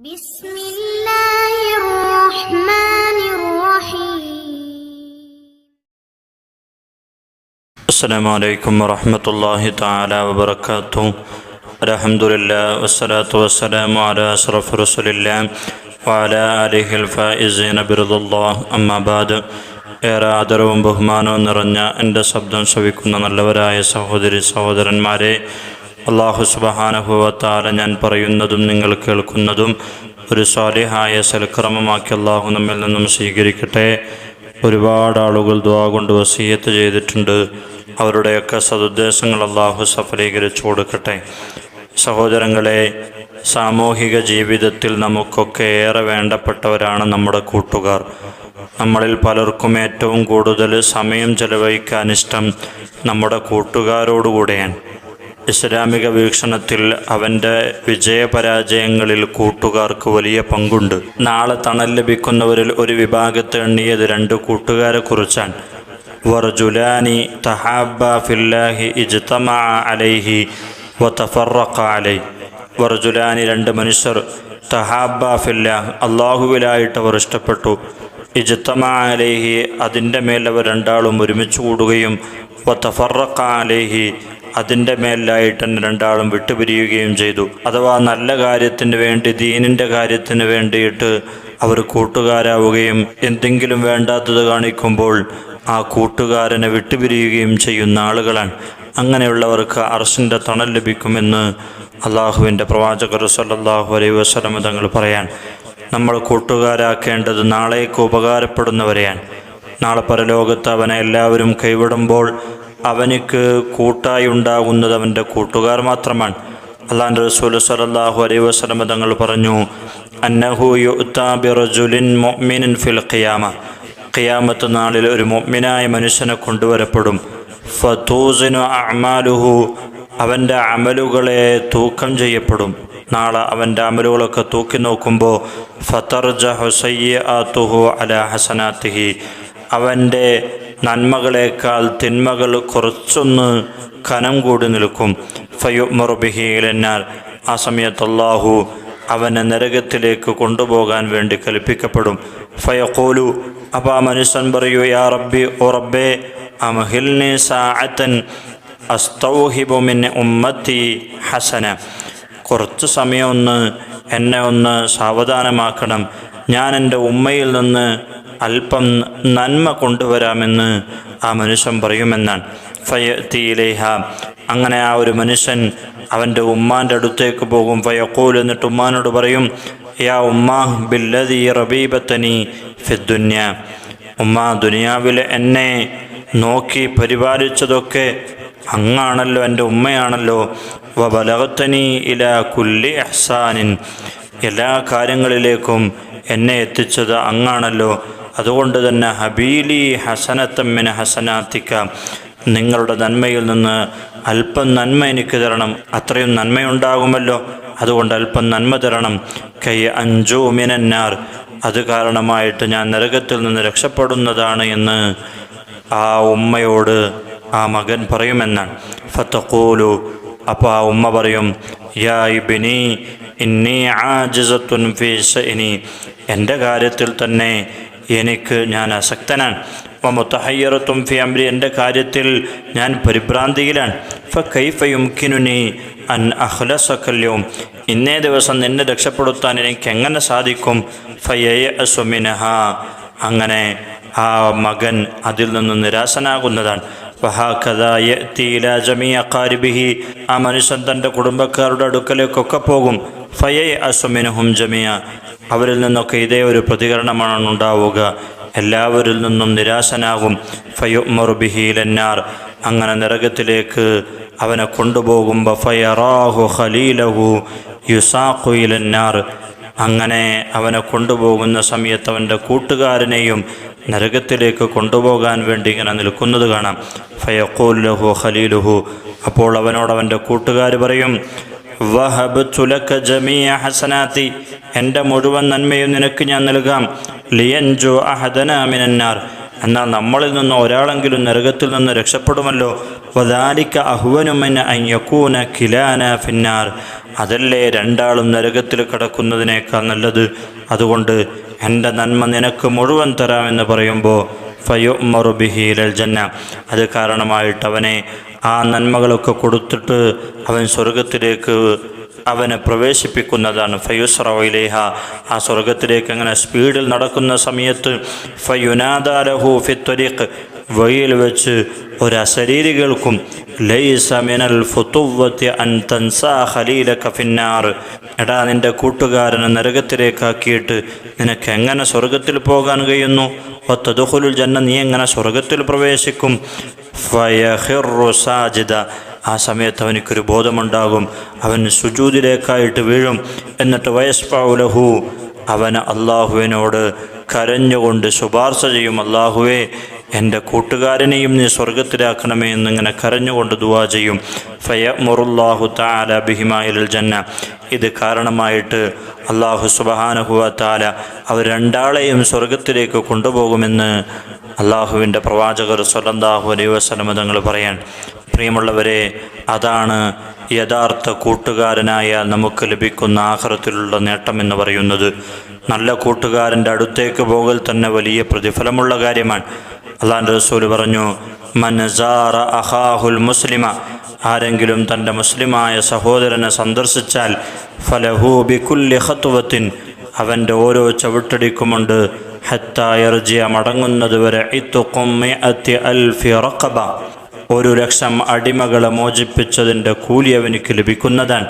بسم الله الرحمن الرحيم السلام عليكم ورحمة الله تعالى وبركاته الحمد لله والصلاة والسلام على أشرف رسول الله وعلى آله الفائزين برضا الله أما بعد ഏറെ ആദരവും ബഹുമാനവും നിറഞ്ഞ എൻ്റെ ശബ്ദം ശ്രവിക്കുന്ന നല്ലവരായ സഹോദരി സഹോദരന്മാരെ അള്ളാഹു സുബഹാനുഭവത്താല ഞാൻ പറയുന്നതും നിങ്ങൾ കേൾക്കുന്നതും ഒരു സ്വാലിഹായ സൽക്രമമാക്കി അള്ളാഹു നമ്മിൽ നിന്നും സ്വീകരിക്കട്ടെ. ഒരുപാട് ആളുകൾ ദ്വാ കൊണ്ട് വസീയത്ത് ചെയ്തിട്ടുണ്ട്. അവരുടെയൊക്കെ സതുദ്ദേശങ്ങൾ അള്ളാഹു സഫലീകരിച്ചു കൊടുക്കട്ടെ. സഹോദരങ്ങളെ സാമൂഹിക ജീവിതത്തിൽ നമുക്കൊക്കെ ഏറെ വേണ്ടപ്പെട്ടവരാണ് നമ്മുടെ കൂട്ടുകാർ. നമ്മളിൽ പലർക്കും ഏറ്റവും കൂടുതൽ സമയം ചെലവഴിക്കാൻ ഇഷ്ടം നമ്മുടെ കൂട്ടുകാരോടുകൂടെയാണ്. ഇസ്ലാമിക വീക്ഷണത്തിൽ അവന്റെ വിജയപരാജയങ്ങളിൽ കൂട്ടുകാർക്ക് വലിയ പങ്കുണ്ട്. നാളെ തണൽ ലഭിക്കുന്നവരിൽ ഒരു വിഭാഗത്തെ എണ്ണിയത് രണ്ട് കൂട്ടുകാരെ കുറിച്ചാണ്. വർജുലാനി തഹാബ ഫില്ലാഹി ഇജ്തമ അലൈഹി വതഫറഖ അലൈ. വർജുലാനി രണ്ട് മനുഷ്യർ തഹാബ ഫില്ലാഹ് അള്ളാഹുവിലായിട്ട് അവർ ഇഷ്ടപ്പെട്ടു. ഇജ്തമ അലൈഹി അതിന്റെ മേൽ അവർ രണ്ടാളും ഒരുമിച്ച് കൂടുകയും വതഫറഖ അലൈഹി അതിന്റെ മേലായിട്ട് തന്നെ രണ്ടാളും വിട്ടുപിരിയുകയും ചെയ്തു. അഥവാ നല്ല കാര്യത്തിന് വേണ്ടി ദീനിന്റെ കാര്യത്തിന് വേണ്ടിയിട്ട് അവർ കൂട്ടുകാരാവുകയും എന്തെങ്കിലും വേണ്ടാത്തത് കാണിക്കുമ്പോൾ ആ കൂട്ടുകാരനെ വിട്ടുപിരിയുകയും ചെയ്യുന്ന ആളുകളാണ്. അങ്ങനെയുള്ളവർക്ക് അർഷിന്റെ തണൽ ലഭിക്കുമെന്ന് അള്ളാഹുവിന്റെ പ്രവാചകർ സല്ലാഹു അലൈ വസല്ലം തങ്ങൾ പറയാൻ നമ്മൾ കൂട്ടുകാരാക്കേണ്ടത് നാളേക്ക് ഉപകാരപ്പെടുന്നവരെയാണ്. നാളെ പരലോകത്ത് അവനെ എല്ലാവരും കൈവിടുമ്പോൾ അവനിക്ക് കൂട്ടായി ഉണ്ടാകുന്നത് അവന്റെ കൂട്ടുകാർ മാത്രമാണ്. അള്ളാന്റെ റസൂൽ സലല്ലാഹു അലൈ വസ്ലമ തങ്ങൾ പറഞ്ഞു അന്നഹു യുഅ്താ ബിറജുലിൻ മുഅ്മിനിൻ ഫിൽ ഖിയാമ. ഖിയാമത്ത് നാളിൽ ഒരു മുഅ്മിനായ മനുഷ്യനെ കൊണ്ടുവരപ്പെടും. ഫതൂസിനു അമാലുഹു അവന്റെ അമലുകളെ തൂക്കം ചെയ്യപ്പെടും. നാളെ അവന്റെ അമലുകളൊക്കെ തൂക്കി നോക്കുമ്പോൾ ഫതർജ ഹുസയ്യാത്തുഹു അല ഹസനാത്തിഹി. അവന്റെ നന്മകളേക്കാൾ തിന്മകൾ കുറച്ചൊന്ന് കനം കൂടി നിൽക്കും. ഫയുമറുബിഹിയിലെന്നാൽ ആ സമയത്ത് അള്ളാഹു അവനെ നരകത്തിലേക്ക് കൊണ്ടുപോകാൻ വേണ്ടി കൽപ്പിക്കപ്പെടും. ഫയഖോലു അപ്പോൾ ആ മനുഷ്യൻ പറയൂ യാ റബ്ബി ഓ റബ്ബേ അമഹിൽനി സാഅത്തൻ അസ്തൗഹിബുമിൻ ഉമ്മത്തി ഹസന. കുറച്ച് സമയം ഒന്ന് എന്നെ ഒന്ന് സാവധാനമാക്കണം. ഞാൻ എന്റെ ഉമ്മയിൽ നിന്ന് അല്പം നന്മ കൊണ്ടുവരാമെന്ന് ആ മനുഷ്യൻ പറയുമെന്നാണ്. ഫയത്തിയിലേഹ അങ്ങനെ ആ ഒരു മനുഷ്യൻ അവന്റെ ഉമ്മാന്റെ അടുത്തേക്ക് പോകും. ഫയക്കൂൽ എന്നിട്ട് ഉമ്മാനോട് പറയും യാ ഉമ്മാ ബില്ലതി റബീബത്തനി ഫിദ്ദുന്യ ഉമ്മ ദുനിയാവിൽ എന്നെ നോക്കി പരിപാലിച്ചതൊക്കെ അങ്ങാണല്ലോ എന്റെ ഉമ്മയാണല്ലോ. വ ബലഗത്തനി ഇല കുല്ലി അഹ്സാനിൻ എല്ലാ കാര്യങ്ങളിലേക്കും എന്നെ എത്തിച്ചത് അങ്ങാണല്ലോ. അതുകൊണ്ട് തന്നെ ഹബീലി ഹസനത്തമ്മിന് ഹസനാത്തിക്ക. നിങ്ങളുടെ നന്മയിൽ നിന്ന് അല്പം നന്മ എനിക്ക് തരണം. അത്രയും നന്മയുണ്ടാകുമല്ലോ. അതുകൊണ്ട് അല്പം നന്മ തരണം. കൈ അഞ്ചു മിനന്നാർ. അത് കാരണമായിട്ട് ഞാൻ നരകത്തിൽ നിന്ന് രക്ഷപ്പെടുന്നതാണ് എന്ന് ആ ഉമ്മയോട് ആ മകൻ പറയുമെന്നാണ്. ഫത്തക്കോലു അപ്പോൾ ആ ഉമ്മ പറയും യാ ഇബിനി ഇന്നി ആജിസത്തുൻ ഫീ ഇനി എന്റെ കാര്യത്തിൽ തന്നെ എനിക്ക് ഞാൻ അസക്തനാണ്. വമുത്തഹയ്യറത്തും ഫി അംരി. എന്റെ കാര്യത്തിൽ ഞാൻ പരിഭ്രാന്തിയിലാണ്. ഫ കൈഫയുംകിനുനി അൻ അഹ്ലസക്കല്യവും ഇന്നേ ദിവസം നിന്നെ രക്ഷപ്പെടുത്താൻ എനിക്ക് എങ്ങനെ സാധിക്കും? ഫയ അസുമിനഹ അങ്ങനെ ആ മകൻ അതിൽ നിന്ന് നിരാശനാകുന്നതാണ്. വഹാഖിബിഹി ആ മനുഷ്യൻ തന്റെ കുടുംബക്കാരുടെ അടുക്കലേക്കൊക്കെ പോകും. ഫയേ അസുമിനഹും ജമിയ അവരിൽ നിന്നൊക്കെ ഇതേ ഒരു പ്രതികരണമാണ് ഉണ്ടാവുക എല്ലാവരിൽ നിന്നും നിരാശനാകും. ഫയുമറുബിഹിലെന്നാർ അങ്ങനെ നരകത്തിലേക്ക് അവനെ കൊണ്ടുപോകുമ്പോൾ ഫയറാഹു ഖലീലഹു യുസാഖുയിലന്നാർ അങ്ങനെ അവനെ കൊണ്ടുപോകുന്ന സമയത്ത് അവന്റെ കൂട്ടുകാരനെയും നരകത്തിലേക്ക് കൊണ്ടുപോകാൻ വേണ്ടി ഇങ്ങനെ നിൽക്കുന്നത് കാണാം. ഫയക്കോലുഹു ഖലീലുഹു. അപ്പോൾ അവനോട് അവന്റെ കൂട്ടുകാർ പറയും വഹബ് തുലക്ക ഹസനാത്തി. എന്റെ മുഴുവൻ നന്മയും നിനക്ക് ഞാൻ നൽകാം. ലിയൻജു അഹദനാമിനാർ എന്നാൽ നമ്മളിൽ നിന്ന് ഒരാളെങ്കിലും നരകത്തിൽ നിന്ന് രക്ഷപ്പെടുമല്ലോ. വദാലിക്ക അഹുവനുമെന്ന അയ്യക്കൂന കിലാന ഫിന്നാർ. അതല്ലേ രണ്ടാളും നരകത്തിൽ കിടക്കുന്നതിനേക്കാൾ നല്ലത്? അതുകൊണ്ട് എന്റെ നന്മ നിനക്ക് മുഴുവൻ തരാമെന്ന് പറയുമ്പോൾ ഫയുമറു ബിഹീലൽ ജന്ന. അത് കാരണമായിട്ട് അവനെ ആ നന്മകളൊക്കെ കൊടുത്തിട്ട് അവൻ സ്വർഗത്തിലേക്ക് അവനെ പ്രവേശിപ്പിക്കുന്നതാണ്. ഫയുസ്രവയിലേഹ ആ സ്വർഗത്തിലേക്ക് അങ്ങനെ സ്പീഡിൽ നടക്കുന്ന സമയത്ത് ഫയുനാദാലഹു ഫിത്വരീഖ് വഴിയിൽ വെച്ച് ഒരു അശരീരി കേൾക്കും ലൈസ മിനൽ ഫുത്തുവത്തി അൻ തൻസാ ഖലീലക കഫിന്നാർ എടാ നിന്റെ കൂട്ടുകാരനെ നരകത്തിലേക്കാക്കിയിട്ട് നിനക്ക് എങ്ങനെ സ്വർഗത്തിൽ പോകാൻ കഴിയുന്നു? ഒത്തതുഹുലുൽ ജന്ന നീ എങ്ങനെ സ്വർഗത്തിൽ പ്രവേശിക്കും? ഫയഹിറു സാജിദ. ആ സമയത്ത് അവനിക്കൊരു ബോധമുണ്ടാകും. അവൻ സുജൂതിലേക്കായിട്ട് വീഴും. എന്നിട്ട് വയസ്പാവുലഹു അവൻ അള്ളാഹുവിനോട് കരഞ്ഞുകൊണ്ട് ശുപാർശ ചെയ്യും അള്ളാഹുവേ എന്റെ കൂട്ടുകാരനെയും നീ സ്വർഗത്തിലാക്കണമേ എന്നിങ്ങനെ കരഞ്ഞുകൊണ്ട് ദുവാ ചെയ്യും. ഫയ മുറുല്ലാഹു താല ബിഹിമായിൽ ജന്ന. ഇത് കാരണമായിട്ട് അള്ളാഹു സുബഹാനഹുവ താല അവർ രണ്ടാളെയും സ്വർഗത്തിലേക്ക് കൊണ്ടുപോകുമെന്ന് അള്ളാഹുവിന്റെ പ്രവാചകർ സ്വലന്താഹു അലൈവ് വസ്ലമ തങ്ങൾ പറയാൻ. പ്രിയമുള്ളവരെ അതാണ് യഥാർത്ഥ കൂട്ടുകാരനായ നമുക്ക് ലഭിക്കുന്ന ആഹാരത്തിലുള്ള നേട്ടമെന്ന് പറയുന്നത്. നല്ല കൂട്ടുകാരന്റെ അടുത്തേക്ക് പോകൽ തന്നെ വലിയ പ്രതിഫലമുള്ള കാര്യമാണ്. അള്ളാന്റെ റസൂൽ പറഞ്ഞു മനസാറ അഹാഹുൽ മുസ്ലിമ ആരെങ്കിലും തന്റെ മുസ്ലിമായ സഹോദരനെ സന്ദർശിച്ചാൽ ഫലഹൂബി ബിക്കുല്ലി ഹത്തുവത്തിൻ അവന്റെ ഓരോ ചവിട്ടടിക്കുമുണ്ട്. ഹത്തായർജിയ മടങ്ങുന്നതുവരെ വരെ അൽഫി റക്കബ ഒരു ലക്ഷം അടിമകളെ മോചിപ്പിച്ചതിന്റെ കൂലി അവനിക്ക് ലഭിക്കുന്നതാണ്.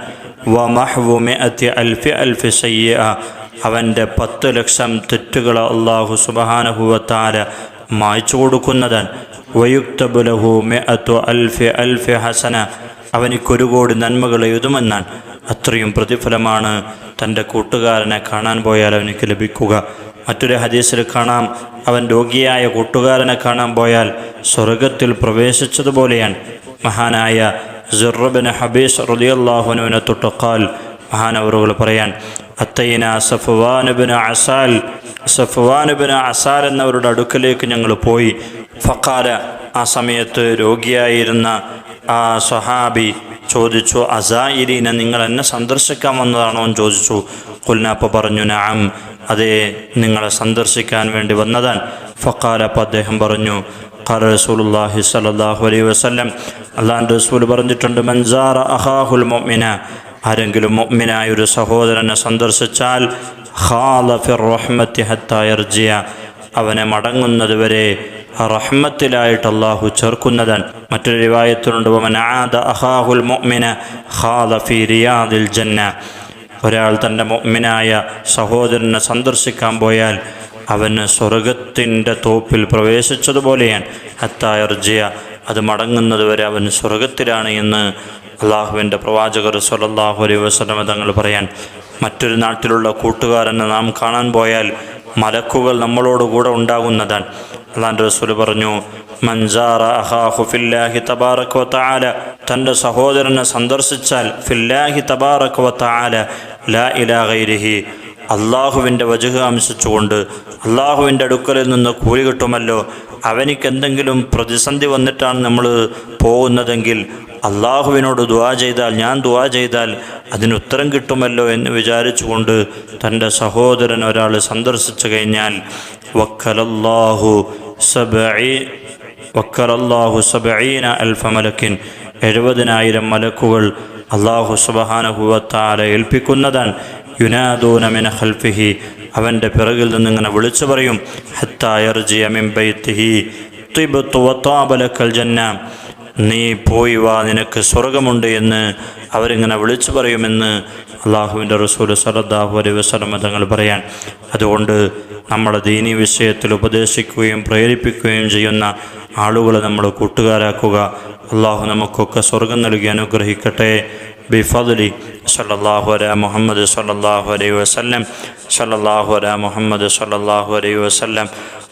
വ മഹ്വു മെഅത്തി അൽഫി അൽഫി സയ്യ അവന്റെ പത്ത് ലക്ഷം തെറ്റുകൾ അള്ളാഹു സുബഹാനഹുവത്താല മായ്ച്ചു അൽഫി ഹസന. അവനിക്കൊരു കോടി നന്മകൾ എഴുതുമെന്നാണ്. അത്രയും പ്രതിഫലമാണ് തന്റെ കൂട്ടുകാരനെ കാണാൻ പോയാൽ അവനിക്ക് ലഭിക്കുക. മറ്റൊരു ഹദീസിൽ കാണാം അവൻ രോഗിയായ കൂട്ടുകാരനെ കാണാൻ പോയാൽ സ്വർഗത്തിൽ പ്രവേശിച്ചതുപോലെയാണ്. മഹാനായ ജുറബിന് ഹബീസ് റലിയല്ലാഹുനുവിനെ തൊട്ടക്കാൽ മഹാനവറുകൾ പറയാൻ അത്തൈന സഫ്വാനുബിന് അസാൽ സഫ്വാനുബിന് അസാർ എന്നവരുടെ അടുക്കലേക്ക് ഞങ്ങൾ പോയി. ഫക്കാല ആ സമയത്ത് രോഗിയായിരുന്ന ആ സ്വഹാബി ചോദിച്ചു അസായിരീനെ നിങ്ങൾ എന്നെ സന്ദർശിക്കാൻ വന്നതാണോ? എന്ന് ചോദിച്ചു. കുൽനാപ്പ പറഞ്ഞു നാം അതെ നിങ്ങളെ സന്ദർശിക്കാൻ വേണ്ടി വന്നതാൻ. ഫക്കാല അപ്പോൾ അദ്ദേഹം പറഞ്ഞു ഖാല റസൂലുള്ളാഹി സ്വല്ലല്ലാഹു അലൈഹി വസല്ലം റസൂൽ പറഞ്ഞിട്ടുണ്ട് മൻസാറ അഹാഹുൽ മുഅ്മിന. ആരെങ്കിലും മുഅ്മിനായ ഒരു സഹോദരനെ സന്ദർശിച്ചാൽ ഖാലഫിർ റഹ്മത്തി ഹത്തായർജിയ അവനെ മടങ്ങുന്നത് വരെ റഹ്മത്തിലായിട്ട് അള്ളാഹു ചേർക്കുന്നതാണ് മറ്റൊരു റിവായത്തിലുണ്ട് മുഅ്മിന ഒരാൾ തന്റെ മുഅ്മിനായ സഹോദരനെ സന്ദർശിക്കാൻ പോയാൽ അവന് സ്വർഗത്തിന്റെ തോപ്പിൽ പ്രവേശിച്ചതുപോലെയാണ്. ഹത്തായർജിയ അത് മടങ്ങുന്നത് വരെ അവൻ സ്വർഗത്തിലാണ് എന്ന് അള്ളാഹുവിന്റെ പ്രവാചകർ സ്വലല്ലാഹു അലൈഹി വസ്ലമ തങ്ങൾ പറയാൻ മറ്റൊരു നാട്ടിലുള്ള കൂട്ടുകാരനെ നാം കാണാൻ പോയാൽ മലക്കുകൾ നമ്മളോട് കൂടെ ഉണ്ടാകുന്നതാണ്. അള്ളാന്റെ റസൂൽ പറഞ്ഞു മൻസാറ ഫില്ലാഹി തബാറക് വ തന്റെ സഹോദരനെ സന്ദർശിച്ചാൽ ഫില്ലാഹി തബാറക് വ ലാ ഇലാഹൈരിഹി അള്ളാഹുവിന്റെ വജുഹ അംശിച്ചുകൊണ്ട് അള്ളാഹുവിന്റെ അടുക്കലിൽ നിന്ന് കൂലി കിട്ടുമല്ലോ അവനിക്ക് എന്തെങ്കിലും പ്രതിസന്ധി വന്നിട്ടാണ് നമ്മൾ പോകുന്നതെങ്കിൽ അള്ളാഹുവിനോട് ദുവാ ചെയ്താൽ ഞാൻ ദുവാ ചെയ്താൽ അതിന് ഉത്തരം കിട്ടുമല്ലോ എന്ന് വിചാരിച്ചുകൊണ്ട് തന്റെ സഹോദരൻ ഒരാൾ സന്ദർശിച്ചു കഴിഞ്ഞാൽ വക്കലല്ലാഹു സബഈ വക്കലല്ലാഹു സബഈന അൽഫ മലക്കിൻ എഴുപതിനായിരം മലക്കുകൾ അള്ളാഹു സുബഹാനഹുവത്താല ഏൽപ്പിക്കുന്നതാണ് യുനാദൂന മിന ഖൽഫിഹി അവന്റെ പിറകിൽ നിന്നിങ്ങനെ വിളിച്ചു പറയും ഹത്തായർജി ഹത്തായർജിയ മിംബൈത്തിഹി തിബത്തു വത്താബലക്കൽ ജന്ന നീ പോയി വാ നിനക്ക് സ്വർഗമുണ്ട് എന്ന് അവരിങ്ങനെ വിളിച്ചു പറയുമെന്ന് അള്ളാഹുവിന്റെ റസൂൽ സലദ്ദാഹു അലൈ വസ്ലമ തങ്ങൾ പറയാൻ. അതുകൊണ്ട് നമ്മൾ ദീനീ വിഷയത്തിൽ ഉപദേശിക്കുകയും പ്രേരിപ്പിക്കുകയും ചെയ്യുന്ന ആളുകളെ നമ്മൾ കൂട്ടുകാരാക്കുക. അള്ളാഹു നമുക്കൊക്കെ സ്വർഗം നൽകി അനുഗ്രഹിക്കട്ടെ. ബിഫദലി സല്ലല്ലാഹു അല മുഹമ്മദ് സല്ലല്ലാഹു അലൈഹി വസല്ലം. സല്ലല്ലാഹു അല മുഹമ്മദ് സല്ലല്ലാഹു അലൈഹി വസല്ലം.